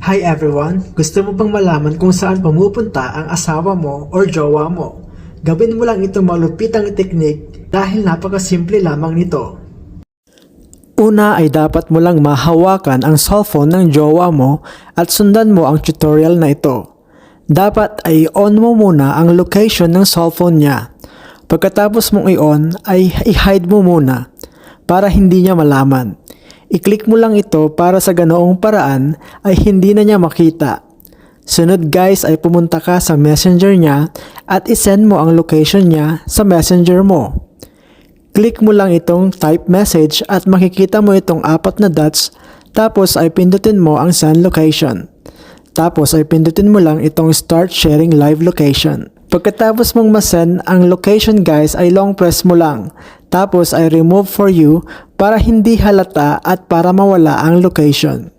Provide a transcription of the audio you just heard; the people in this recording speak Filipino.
Hi everyone! Gusto mo bang malaman kung saan pumupunta ang asawa mo or jowa mo? Gawin mo lang itong malupitang teknik dahil napakasimple lamang nito. Una ay dapat mo lang mahawakan ang cellphone ng jowa mo at sundan mo ang tutorial na ito. Dapat ay on mo muna ang location ng cellphone niya. Pagkatapos mong i-on ay i-hide mo muna para hindi niya malaman. I-click mo lang ito para sa ganoong paraan ay hindi na niya makita. Sunod guys ay pumunta ka sa messenger niya at isend mo ang location niya sa messenger mo. Click mo lang itong type message at makikita mo itong apat na dots tapos ay pindutin mo ang send location. Tapos ay pindutin mo lang itong start sharing live location. Pagkatapos mong masend ang location guys ay long press mo lang. Tapos ay remove for you para hindi halata at para mawala ang location.